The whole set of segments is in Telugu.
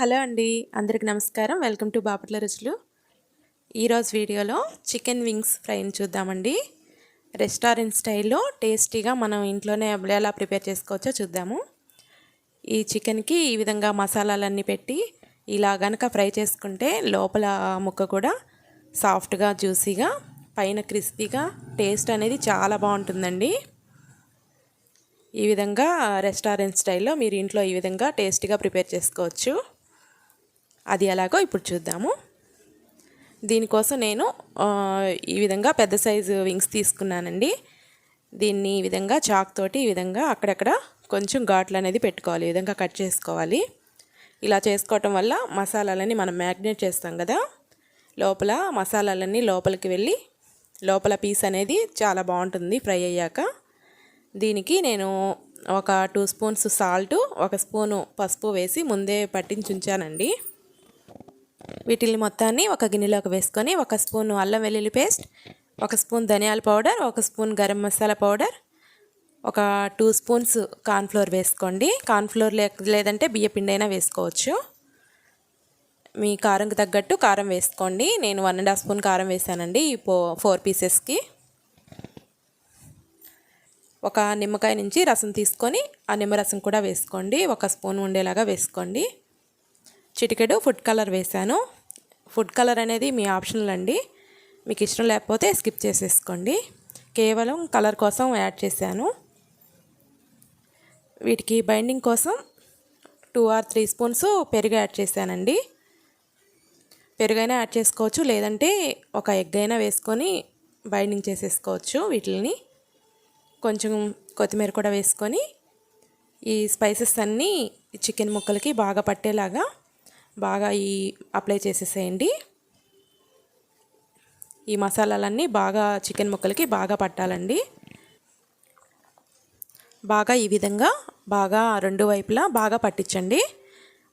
హలో అండి అందరికి నమస్కారం. వెల్కమ్ టు బాపట్ల రుచులు. ఈరోజు వీడియోలో చికెన్ వింగ్స్ ఫ్రైని చూద్దామండి. రెస్టారెంట్ స్టైల్లో టేస్టీగా మనం ఇంట్లోనే ఎలా ప్రిపేర్ చేసుకోవచ్చో చూద్దాము. ఈ చికెన్కి ఈ విధంగా మసాలాలన్నీ పెట్టి ఇలా గనక ఫ్రై చేసుకుంటే లోపల ముక్క కూడా సాఫ్ట్గా జ్యూసీగా పైన క్రిస్పీగా టేస్ట్ అనేది చాలా బాగుంటుందండి. ఈ విధంగా రెస్టారెంట్ స్టైల్లో మీరు ఇంట్లో ఈ విధంగా టేస్టీగా ప్రిపేర్ చేసుకోవచ్చు. అది ఎలాగో ఇప్పుడు చూద్దాము. దీనికోసం నేను ఈ విధంగా పెద్ద సైజు వింగ్స్ తీసుకున్నానండి. దీన్ని ఈ విధంగా చాక్ తోటి ఈ విధంగా అక్కడక్కడ కొంచెం ఘాట్లు అనేది పెట్టుకోవాలి. ఈ విధంగా కట్ చేసుకోవాలి. ఇలా చేసుకోవటం వల్ల మసాలాలన్నీ మనం మ్యాగ్నేట్ చేస్తాం కదా. లోపల మసాలాలన్నీ లోపలికి వెళ్ళి లోపల పీస్ అనేది చాలా బాగుంటుంది ఫ్రై అయ్యాక. దీనికి నేను ఒక టూ స్పూన్స్ సాల్ట్ ఒక స్పూను పసుపు వేసి ముందే పట్టించి ఉంచానండి. వీటిని మొత్తాన్ని ఒక గిన్నెలోకి వేసుకొని ఒక స్పూన్ అల్లం వెల్లుల్లి పేస్ట్ ఒక స్పూన్ ధనియాల పౌడర్ ఒక స్పూన్ గరం మసాలా పౌడర్ ఒక టూ స్పూన్స్ కార్న్ఫ్లోర్ వేసుకోండి. కార్న్ఫ్లోర్ లే లేదంటే బియ్యపిండి అయినా వేసుకోవచ్చు. మీ కారంకి తగ్గట్టు కారం వేసుకోండి. నేను వన్ అండ్ హాఫ్ స్పూన్ కారం వేసానండి ఈ ఫోర్ పీసెస్కి. ఒక నిమ్మకాయ నుంచి రసం తీసుకొని ఆ నిమ్మరసం కూడా వేసుకోండి. ఒక స్పూన్ ఉండేలాగా వేసుకోండి. చిటికెడు ఫుడ్ కలర్ వేసాను ఫుడ్ కలర్ అనేది మీ ఆప్షనల్ అండి. మీకు ఇష్టం లేకపోతే స్కిప్ చేసేసుకోండి. కేవలం కలర్ కోసం యాడ్ చేశాను. వీటికి బైండింగ్ కోసం టూ ఆర్ త్రీ స్పూన్స్ పెరుగు యాడ్ చేశానండి. పెరుగైనా యాడ్ చేసుకోవచ్చు లేదంటే ఒక ఎగ్ అయినా వేసుకొని బైండింగ్ చేసేసుకోవచ్చు వీటిని కొంచెం కొత్తిమీర కూడా వేసుకొని ఈ స్పైసెస్ అన్నీ చికెన్ ముక్కలకి బాగా పట్టేలాగా బాగా ఈ అప్లై చేసేసేయండి. ఈ మసాలాలన్నీ బాగా చికెన్ ముక్కలకి బాగా పట్టాలండి. బాగా ఈ విధంగా బాగా రెండు వైపులా బాగా పట్టించండి.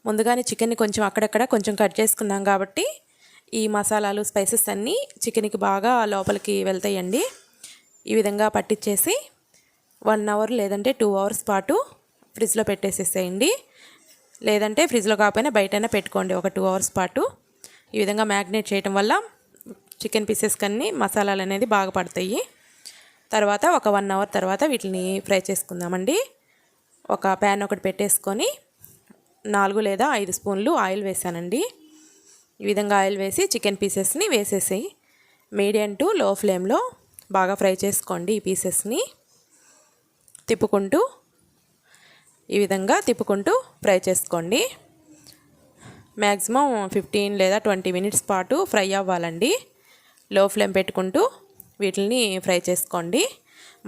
ముందుగానే చికెన్ని కొంచెం అక్కడక్కడ కొంచెం కట్ చేసుకున్నాం కాబట్టి ఈ మసాలాలు స్పైసెస్ అన్నీ చికెన్కి బాగా లోపలికి వెళ్తాయండి. ఈ విధంగా పట్టించేసి వన్ అవర్ లేదంటే టూ అవర్స్ పాటు ఫ్రిడ్జ్లో పెట్టేసేసేయండి. లేదంటే ఫ్రిడ్జ్లో కాకపోయినా బయటైనా పెట్టుకోండి ఒక టూ అవర్స్ పాటు. ఈ విధంగా మ్యాగ్నేట్ చేయటం వల్ల చికెన్ పీసెస్ కన్నీ మసాలాలు అనేది బాగా పడతాయి. తర్వాత ఒక వన్ అవర్ తర్వాత వీటిని ఫ్రై చేసుకుందామండి. ఒక ప్యాన్ ఒకటి పెట్టేసుకొని నాలుగు లేదా ఐదు స్పూన్లు ఆయిల్ వేసానండి. ఈ విధంగా ఆయిల్ వేసి చికెన్ పీసెస్ని వేసేసి మీడియం టు లో ఫ్లేమ్లో బాగా ఫ్రై చేసుకోండి ఈ పీసెస్ని. తిప్పుకుంటూ ఈ విధంగా తిప్పుకుంటూ ఫ్రై చేసుకోండి. మ్యాక్సిమం ఫిఫ్టీన్ లేదా ట్వంటీ మినిట్స్ పాటు ఫ్రై అవ్వాలండి. లో ఫ్లేమ్ పెట్టుకుంటూ వీటిని ఫ్రై చేసుకోండి.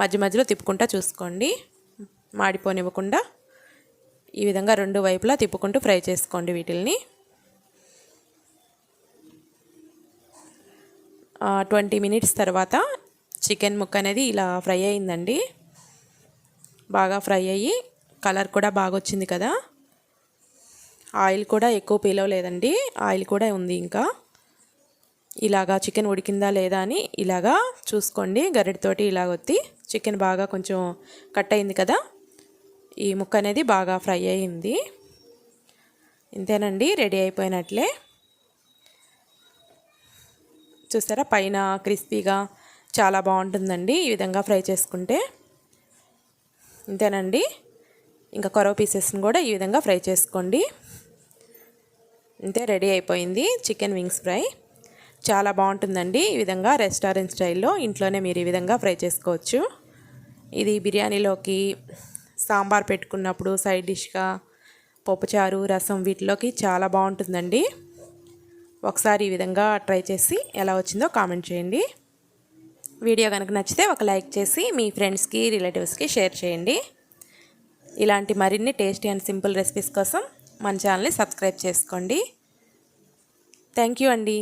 మధ్య మధ్యలో తిప్పుకుంటూ చూసుకోండి. మాడిపోనివ్వకుండా ఈ విధంగా రెండు వైపులా తిప్పుకుంటూ ఫ్రై చేసుకోండి వీటిల్ని. ట్వంటీ మినిట్స్ తర్వాత చికెన్ ముక్క అనేది ఇలా ఫ్రై అయిందండి. బాగా ఫ్రై అయ్యి కలర్ కూడా బాగా వచ్చింది కదా. ఆయిల్ కూడా ఎక్కువ పీలవలేదండి. ఆయిల్ కూడా ఉంది ఇంకా. ఇలాగా చికెన్ ఉడికిందా లేదా అని ఇలాగా చూసుకోండి. గరిటతోటి ఇలాగ వచ్చి చికెన్ బాగా కొంచెం కట్ అయింది కదా. ఈ ముక్క అనేది బాగా ఫ్రై అయింది. ఇంతేనండి. రెడీ అయిపోయినట్లే. చూసారా? పైన క్రిస్పీగా చాలా బాగుంటుందండి ఈ విధంగా ఫ్రై చేసుకుంటే. ఇంతేనండి. ఇంకా కొరవ పీసెస్ని కూడా ఈ విధంగా ఫ్రై చేసుకోండి. అంతే రెడీ అయిపోయింది చికెన్ వింగ్స్ ఫ్రై. చాలా బాగుంటుందండి ఈ విధంగా రెస్టారెంట్ స్టైల్లో ఇంట్లోనే మీరు ఈ విధంగా ఫ్రై చేసుకోవచ్చు. ఇది బిర్యానీలోకి సాంబార్ పెట్టుకున్నప్పుడు సైడ్ డిష్గా పప్పుచారు రసం వీటిలోకి చాలా బాగుంటుందండి. ఒకసారి ఈ విధంగా ట్రై చేసి ఎలా వచ్చిందో కామెంట్ చేయండి. వీడియో కనుక నచ్చితే ఒక లైక్ చేసి మీ ఫ్రెండ్స్కి రిలేటివ్స్కి షేర్ చేయండి. ఇలాంటి మరిన్ని టేస్టీ అండ్ సింపుల్ రెసిపీస్ కోసం మన ఛానల్ని సబ్స్క్రైబ్ చేసుకోండి. థ్యాంక్ యూ అండి.